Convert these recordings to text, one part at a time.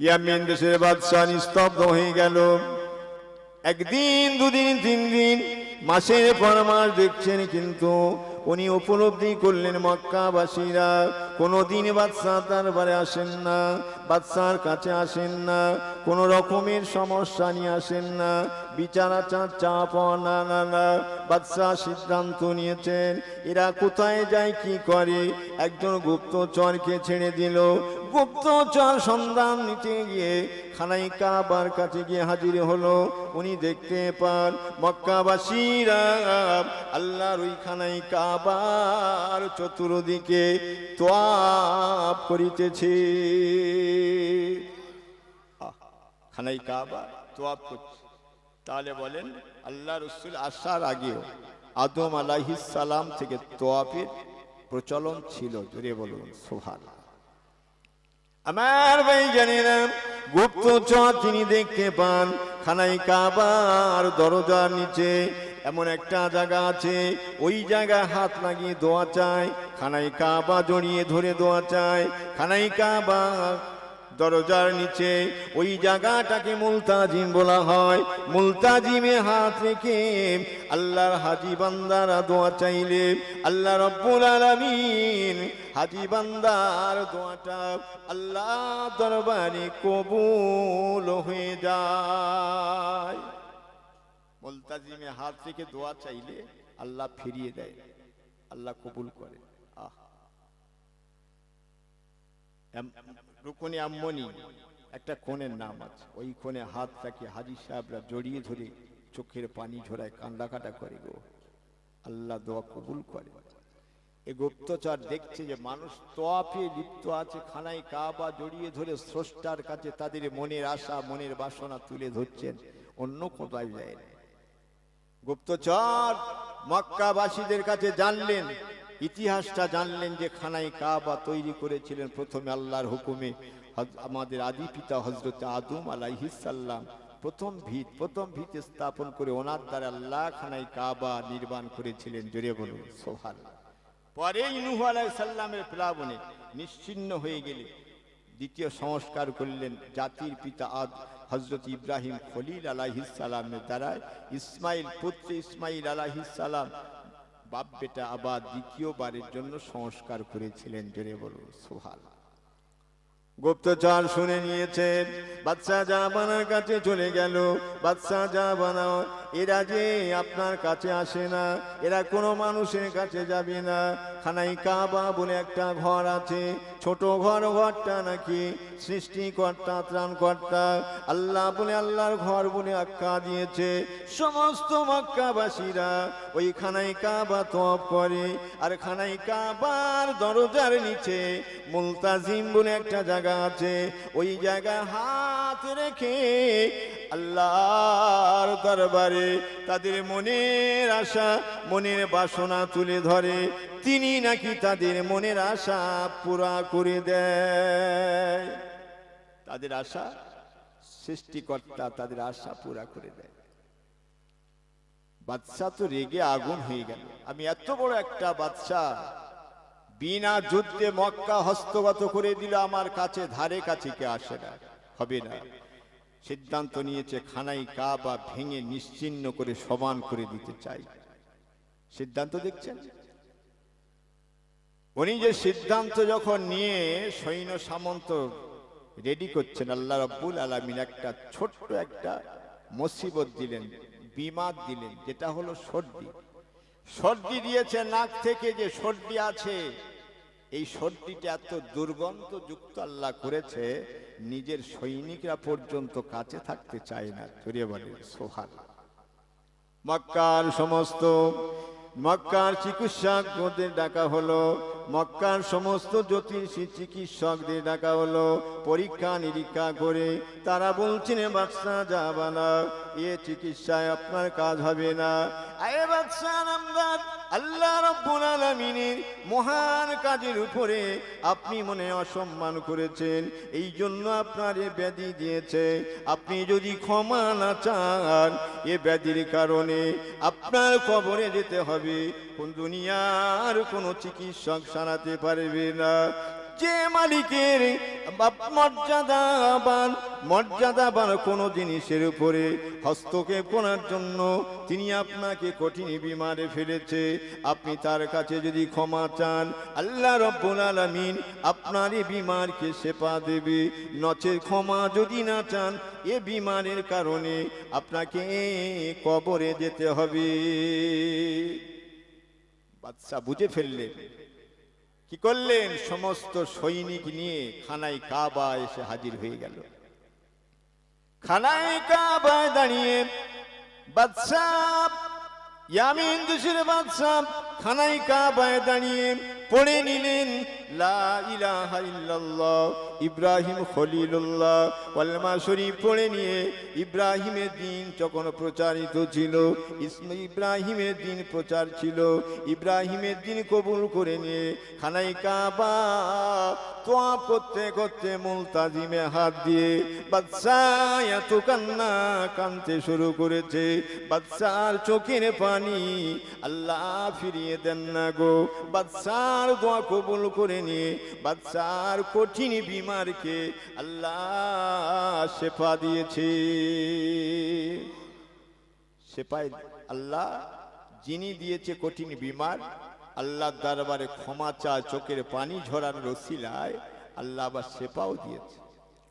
ইয়ামিন দেশের বাদশাহ নিস্তব্ধ হয়ে গেল। একদিন, দুদিন, তিন দিন, মাসের পর মাস দেখছেন কিন্তু উনি উপলব্ধি করলেন মক্কাবাসীরা। কোনোদিন বাদশাহ দরবারে আসেন না বাদশার কাছে আসেন না, কোনো রকমের সমস্যা নিয়ে আসেন না, বিচার আচার চাপ না না না, বাদশাহ সিদ্ধান্ত নিয়েছেন। এরা কোথায় যায়, কি করে? একজন গুপ্তচরকে ছেড়ে দিল। গুপ্তচর সন্ধান নিতে গিয়ে খানাই কাবার কাছে গিয়ে হাজির হলো। উনি দেখতে পান মক্কাবাসীরা আল্লাহর ওই খানাই কাবার চতুর্দিকে তোয়াপ করিতেছে। খানাই কাবা তোয়াপ করছে। তাহলে বলেন, আল্লাহ রসুল আসার আগেও আদম আলাহিস সালাম থেকে তোয়াফের প্রচলন ছিল। জুড়ে বলুন সোহান আমার ভাই জানেন গুপ্তচর তিনি দেখতে পান। খানাই কাবার দরজার নিচে এমন একটা জায়গা আছে, ওই জায়গায় হাত লাগিয়ে দোয়া চায়। খানাই কাবা জড়িয়ে ধরে দোয়া চায়। খানাই কাবা দরজার নিচে ওই জায়গাটাকে মুলতাজিম বলা হয়। মুলতাজিমে হাত রেখে আল্লাহর হাজি বান্দারা দোয়া চাইলে আল্লাহ রব্বুল আলামিন হাজি বান্দার দোয়াটা আল্লাহ দরবারে কবুল হয়ে যায়। মুলতাজিমে হাত রেখে দোয়া চাইলে আল্লাহ ফিরিয়ে দেয়, আল্লাহ কবুল করে। রুকনে আম্মনি একটা কোণের নাম আছে। ওই কোণে হাত রাখি হাজি সাহেবরা জড়িয়ে ধরে চোখের পানি ঝরায় কান্দা কাটা করে গো। আল্লাহ দোয়া কবুল করে। এ গুপ্তচর দেখছে যে মানুষ তোয়াফে লিপ্ত আছে, খানায় কাবা জড়িয়ে ধরে স্রষ্টার কাছে তাদের মনের আশা, মনের বাসনা তুলে ধরছেন, অন্য কোথায় যায় গুপ্তচর মক্কাবাসীদের কাছে জানলেন ইতিহাসটা জানলেন যে খানাই কাবা তৈরি করেছিলেন প্রথমে আল্লাহর হুকুমে। আমাদের আদি পিতা হজরত আদম আলাইহিসাল্লাম প্রথম ভিত প্রথম ভিত স্থাপন করে ওনার দ্বারা আল্লাহ খানাই কাবা নির্মাণ করেছিলেন। জোরে বলুন সোহান পরে ইনুহ আলাইসাল্লামের প্লাবনে নিশ্চিন্ন হয়ে গেলে দ্বিতীয় সংস্কার করলেন জাতির পিতা আদ হজরত ইব্রাহিম খলিল আলাহিসাল্লামের দ্বারা ইসমাইল পুত্র ইসমাইল আলাহিসাল্লাম বাপ বেটা আবার দ্বিতীয়বারের জন্য সংস্কার করেছিলেন জোরে বলুন সোহাল গুপ্তচর শুনে নিয়েছেন, বাদশাহ জাহাবানার কাছে চলে গেল। বাদশাহ জাহাবানা এরা যে আপনার কাছে আসে না, এরা কোনো মানুষের কাছে যাবে না। খানাই কাবা বলে একটা ঘর আছে, ছোট ঘর, ঘরটা নাকি সৃষ্টিকর্তা, ত্রাণকর্তা। আল্লাহ বলে, আল্লাহর ঘর বলে আখ্যা দিয়েছে। সমস্ত মক্কাবাসীরা ওই খানাই কাবা তপ করে, আর খানাই কাবার দরজার নিচে মুলতাজিম বলে একটা জায়গা আছে ওই জায়গায় হাত রেখে আল্লাহর দরবারে তাদের মনের আশা, মনের বাসনা তুলে ধরে। তিনি নাকি তাদের মনের আশা পুরা করে দেয়। তাদের আশা সৃষ্টিকর্তা তাদের আশা পুরা করে দেয়। বাদশাহ তো রেগে আগুন হয়ে গেল। আমি এত বড় একটা বাদশাহ বিনা যুদ্ধে মক্কা হস্তগত করে দিল, আমার কাছে ধারে কাছে কে আসে না। হবে না। সিদ্ধান্ত নিয়েছে, খানাই কাবা ভেঙে নিশ্চিন্ন করে সমান করে দিতে চাই। সিদ্ধান্ত দেখছেন? উনি যে সিদ্ধান্ত যখন নিয়ে সৈন্য সামন্ত রেডি করছেন, আল্লাহ রব্বুল আলমিন একটা ছোট্ট একটা মুসিবত দিলেন, বিমাদ দিলেন, যেটা হলো সর্দি। সর্দি দিয়েছে, নাক থেকে যে সর্দি আছে, এই সর্দিটা এত দুর্গন্ধ যুক্ত আল্লাহ করেছে, নিজের সৈনিকরা পর্যন্ত কাছে থাকতে চায় না। চড়িয়ে বলে সোহান। মক্কার সমস্ত, মক্কার চিকিৎসকদের ডাকা হলো, মক্কার সমস্ত জ্যোতিষী চিকিৎসকদের ডাকা হলো, পরীক্ষা নিরীক্ষা করে তারা বলছেন বাদশাহ যাবা না, এ চিকিৎসায় আপনার কাজ হবে না। আরে মহান কাজের উপরে আপনি মনে অসম্মান করেছেন এই জন্য আপনার এ ব্যাধি দিয়েছে। আপনি যদি ক্ষমা না চান, এ ব্যাধির কারণে আপনার কবরে যেতে হবে। কোন দুনিয়ার কোনো চিকিৎসক সারাতে পারবে না। যে মালিকের মর্যাদাবান মর্যাদাবান কোনো জিনিসের উপরে। হস্তক্ষেপ করার জন্য তিনি আপনাকে কঠিন বিমারে ফেলেছে। আপনি তার কাছে যদি ক্ষমা চান, আল্লাহ রব্বুল আলামিন আপনার এই বিমারকে সেপা দেবে। নচের ক্ষমা যদি না চান, এ বিমারের কারণে আপনাকে কবরে যেতে হবে। বাদশা বুঝে ফেললেন। কি করলেন? সমস্ত সৈনিক নিয়ে খানাই কাবা এসে হাজির হয়ে গেল। খানাই কাবায় দাঁড়িয়ে বাদশাহ, ইয়ামিন দুশির বাদশাহ খানাই কাবায় দাঁড়িয়ে পড়ে নিলেন ইব্রাহিম খলিলুল্লাহ। কলমা শরীফ পড়ে নিয়ে ইব্রাহিমের দিন যখন প্রচারিত ছিল ইব্রাহিমের দিন প্রচার ছিল, ইব্রাহিমের দিন কবুল করে নিয়ে খানাই কাবা তোয়া করতে করতে মুলতাজিমে হাত দিয়ে বাদশাহ এত কান্না কানতে শুরু করেছে। বাদশার চোখের পানি আল্লাহ ফিরিয়ে দেন না গো। বাদশার দোয়া কবুল করে নিয়ে বাদশার কঠিন বিমারকে আল্লাহ শেফা দিয়েছে। সেপাই আল্লাহ, যিনি দিয়েছে কঠিন বিমার, আল্লাহ দরবারে ক্ষমা চা চোখের পানি ঝরার রসিলায় আল্লাহ আবার সেপাও দিয়েছে।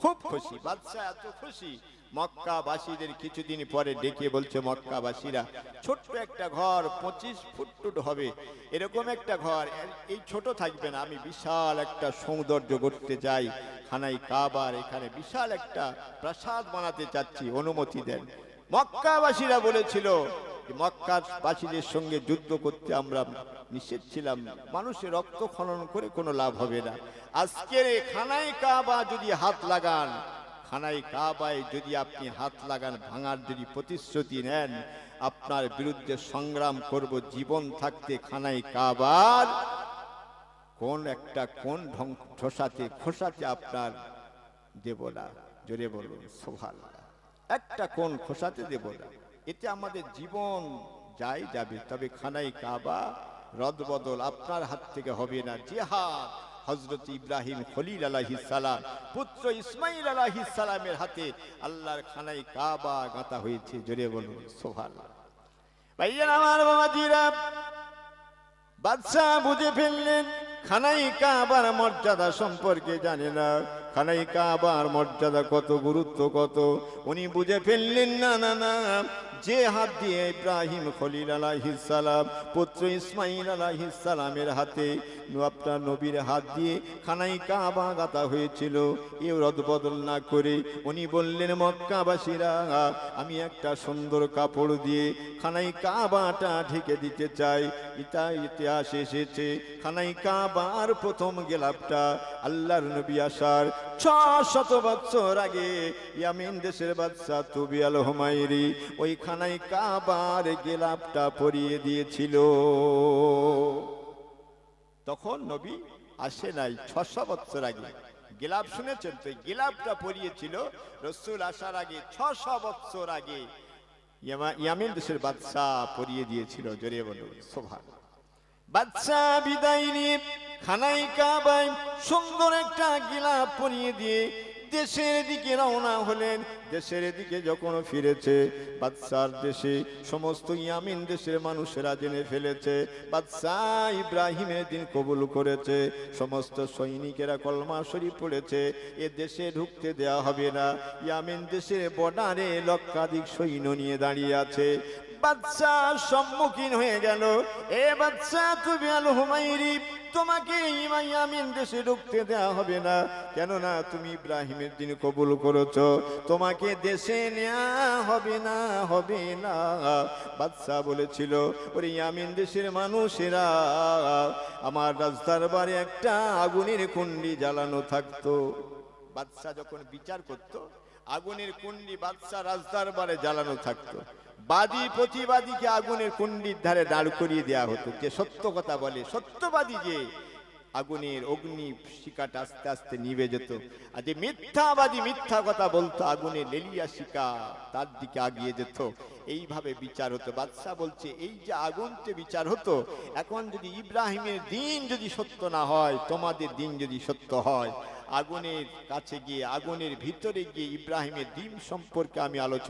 খুব খুশি। বাদশাহ এত খুশি। মক্কাবাসীদের কিছুদিন পরে ডেকে বলছে, মক্কাবাসীরা, ছোট্ট একটা ঘর, পঁচিশ ফুট টুট হবে। এরকম একটা ঘর, এই ছোট থাকবে না। আমি বিশাল একটা সৌন্দর্য করতে চাই। খানাই কাবার এখানে বিশাল একটা প্রাসাদ বানাতে চাচ্ছি। অনুমতি দেন। মক্কাবাসীরা বলেছিল যে মক্কাবাসীদের সঙ্গে যুদ্ধ করতে আমরা নিষেধ ছিলাম। মানুষের রক্ত খনন করে কোনো লাভ হবে না। আজকের খানাই কাবা যদি হাত লাগান খানাই কাবায় যদি আপনি হাত লাগান, ভাঙার যদি প্রতিশ্রুতি নেন, আপনার বিরুদ্ধে সংগ্রাম করব, জীবন থাকতে খানাই কাবার। কোন একটা কোন ঠোসাতে, খোসাতে আপনার দেব না। জোরে বলুন সোভাল একটা কোন খোসাতে দেব না। এতে আমাদের জীবন যাই যাবে, তবে খানাই কাবা রদবদল আপনার হাত থেকে হবে না। জেহাদ হজরত ইব্রাহিম খলিল সালাম, পুত্র ইসমাইল সালামের হাতে আল্লাহর খানাই কাবা গাঁথা হয়েছে, জোরে বলুন সোভাল ভাইয়ান আমার বাবাজিরা, বাদশাহ বুঝে ফেললেন, খানাই কাবার মর্যাদা সম্পর্কে জানে না। খানাই কাবার মর্যাদা কত, গুরুত্ব কত? উনি বুঝে ফেললেন, না না না যে হাত দিয়ে ইব্রাহিম খলিল আলাহিসাল্লাম পুত্র ইসমাইল আলাহিসাল্লামের হাতে আপনার নবীর হাত দিয়ে খানাই কাবা গাতা হয়েছিল। এ রদবদল না করে উনি বললেন, মক্কাবাসীরা, আমি একটা সুন্দর কাপড় দিয়ে খানাই কাবাটা ঢেকে দিতে চাই। ইতা ইতিহাস এসেছে, খানাই কাবার প্রথম গেলাপটা আল্লাহর নবী আসার ছ শত বৎসর আগে ইয়ামিন দেশের বাদশাহ তুবি আল হুমায়রি ওই খানাই কাবার গেলাপটা পরিয়ে দিয়েছিল। তখন নবী আসে নাই ছশো বৎসর আগে। গিলাপ শুনেছেন? তো গিলাপটা পরিয়েছিল রসুল আসার আগে, ছশো বৎসর আগে। ইয়ামা- ইয়ামিন দেশের বাদশাহ পরিয়ে দিয়েছিল। জোরে বলুন সোভা বাদশাহ বিদায় নিয়ে খানাই কাবায় সুন্দর একটা গিলাপ পরিয়ে দিয়ে দেশের দিকে রওনা হলেন। দেশের দিকে যখন ফিরেছে, বাদশার দেশে সমস্ত ইয়ামিন দেশের মানুষেরা জেনে ফেলেছে, বাদশাহ ইব্রাহিমের দিন কবুল করেছে, সমস্ত সৈনিকেরা কলমা শরীফ পড়েছে, এ দেশে ঢুকতে দেয়া হবে না। ইয়ামিন দেশের বর্ডারে লক্ষাধিক সৈন্য নিয়ে দাঁড়িয়ে আছে। বাদশাহ সম্মুখীন হয়ে গেল। এ বাদশাহ তুমি আল হুমাইরি তোমাকে ইমাইয়ামিন দেশে ঢুকতে দেওয়া হবে না। কেননা তুমি ইব্রাহিমের দিন কবুল করেছ। তোমাকে দেশে নেওয়া হবে না হবে না। বাদশাহ বলেছিল, ওরে ইয়ামিন দেশের মানুষেরা, আমার রাজদরবারে একটা আগুনের কুণ্ডি জ্বালানো থাকতো। বাদশাহ যখন বিচার করত, আগুনের কুণ্ডি বাদশাহ রাজদরবারে জ্বালানো থাকতো। বাদী প্রতিবাদীকে আগুনের কুণ্ডির ধারে দাঁড় করিয়ে দেওয়া হতো। যে সত্য কথা বলে, সত্যবাদী যে আগুনের অগ্নি শিকাটা আস্তে আস্তে নিভে যেত। আর যে মিথ্যাবাদী মিথ্যা কথা বলতো আগুনের লেলিয়া শিকা তার দিকে আগিয়ে যেত। এইভাবে বিচার হতো। বাদশাহ বলছে, এই যে আগুনতে বিচার হতো, এখন যদি ইব্রাহিমের দিন যদি সত্য না হয়, তোমাদের দিন যদি সত্য হয়, আগুনের কাছে গিয়ে, আগুনের ভিতরে গিয়ে ইব্রাহিমের দিন সম্পর্কে আমি আলোচনা